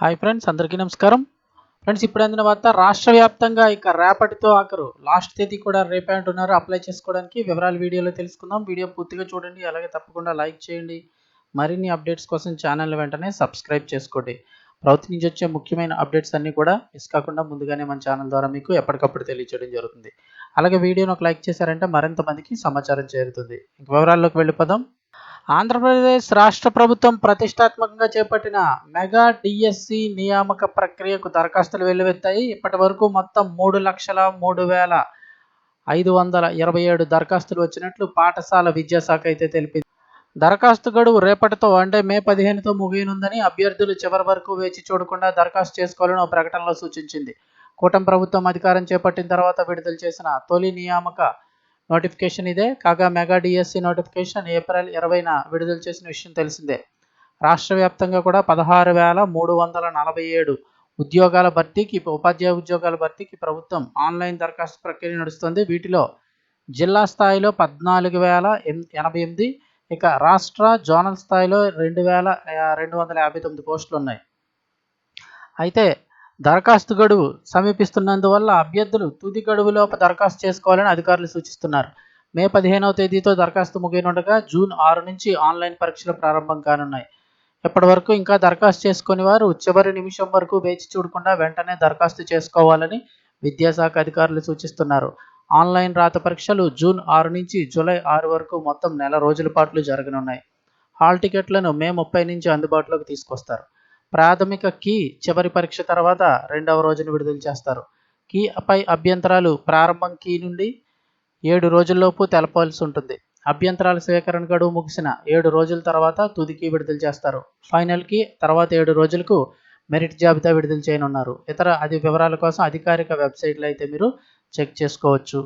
Hi friends అందరికీ నమస్కారం. Friends ఇప్పుడు అందిన వార్త రాష్ట్ర వ్యాప్తంగా ఇక రేపటితో ఆఖరు లాస్ట్ తేదీ కూడా రేపే అంటున్నారు. అప్లై చేసుకోవడానికి వివరాలు వీడియోలో తెలుసుకుందాం. వీడియో పూర్తిగా చూడండి అలాగే తప్పకుండా లైక్ చేయండి. మరిన్ని అప్డేట్స్ కోసం ఛానల్ వెంటనే సబ్స్క్రైబ్ చేసుకోండి. ప్రభుత్వం నుంచి వచ్చే ముఖ్యమైన అప్డేట్స్ అన్నీ కూడా మిస్ కాకుండా ముందుగానే మన ఛానల్ ద్వారా మీకు ఎప్పటికప్పుడు తెలియచేయడం జరుగుతుంది. అలాగే వీడియోను ఒక లైక్ చేశారంటే మరింత మందికి సమాచారం చేరుతుంది. ఇంక వివరాల్లోకి వెళ్ళిపోదాం. ఆంధ్రప్రదేశ్ రాష్ట్ర ప్రభుత్వం ప్రతిష్టాత్మకంగా చేపట్టిన మెగా డిఎస్సి నియామక ప్రక్రియకు దరఖాస్తులు వెల్లువెత్తాయి. ఇప్పటి వరకు మొత్తం మూడు లక్షల మూడు వేల ఐదు వందల ఇరవై ఏడు దరఖాస్తులు వచ్చినట్లు పాఠశాల విద్యాశాఖ అయితే తెలిపింది. దరఖాస్తు గడువు రేపటితో అంటే మే పదిహేనుతో ముగియనుందని అభ్యర్థులు చివరి వరకు వేచి చూడకుండా దరఖాస్తు చేసుకోవాలని ఒక ప్రకటనలో సూచించింది. కూటమి ప్రభుత్వం అధికారం చేపట్టిన తర్వాత విడుదల చేసిన తొలి నియామక నోటిఫికేషన్ ఇదే. కాగా మెగా డిఎస్సి నోటిఫికేషన్ ఏప్రిల్ ఇరవైన విడుదల చేసిన విషయం తెలిసిందే. రాష్ట్ర వ్యాప్తంగా కూడా పదహారు వేల మూడు వందల నలభై ఏడు ఉద్యోగాల భర్తీకి ఉపాధ్యాయ ఉద్యోగాల భర్తీకి ప్రభుత్వం ఆన్లైన్ దరఖాస్తు ప్రక్రియ నడుస్తుంది. వీటిలో జిల్లా స్థాయిలో పద్నాలుగు వేల ఎనభై ఎనిమిది ఇక రాష్ట్ర జోనల్ స్థాయిలో రెండు వేల రెండు వందల యాభై తొమ్మిది పోస్టులు ఉన్నాయి. అయితే దరఖాస్తు గడువు సమీపిస్తున్నందువల్ల అభ్యర్థులు తుది గడువులోపు దరఖాస్తు చేసుకోవాలని అధికారులు సూచిస్తున్నారు. మే పదిహేనవ తేదీతో దరఖాస్తు ముగియనుండగా జూన్ ఆరు నుంచి ఆన్లైన్ పరీక్షలు ప్రారంభం కానున్నాయి. ఇప్పటి వరకు ఇంకా దరఖాస్తు చేసుకుని వారు చివరి నిమిషం వరకు వేచి చూడకుండా వెంటనే దరఖాస్తు చేసుకోవాలని విద్యాశాఖ అధికారులు సూచిస్తున్నారు. ఆన్లైన్ రాత పరీక్షలు జూన్ ఆరు నుంచి జూలై ఆరు వరకు మొత్తం నెల రోజుల పాటు జరగనున్నాయి. హాల్ టికెట్లను మే ముప్పై నుంచి అందుబాటులోకి తీసుకొస్తారు. ప్రాథమిక కీ చివరి పరీక్ష తర్వాత రెండవ రోజున విడుదల చేస్తారు. కీ పై అభ్యంతరాలు ప్రారంభం కీ నుండి ఏడు రోజుల్లోపు తెలపాల్సి ఉంటుంది. అభ్యంతరాల స్వీకరణ గడువు ముగిసిన ఏడు రోజుల తర్వాత తుదికి విడుదల చేస్తారు. ఫైనల్కి తర్వాత ఏడు రోజులకు మెరిట్ జాబితా విడుదల చేయనున్నారు. ఇతర అది వివరాల కోసం అధికారిక వెబ్సైట్లో అయితే మీరు చెక్ చేసుకోవచ్చు.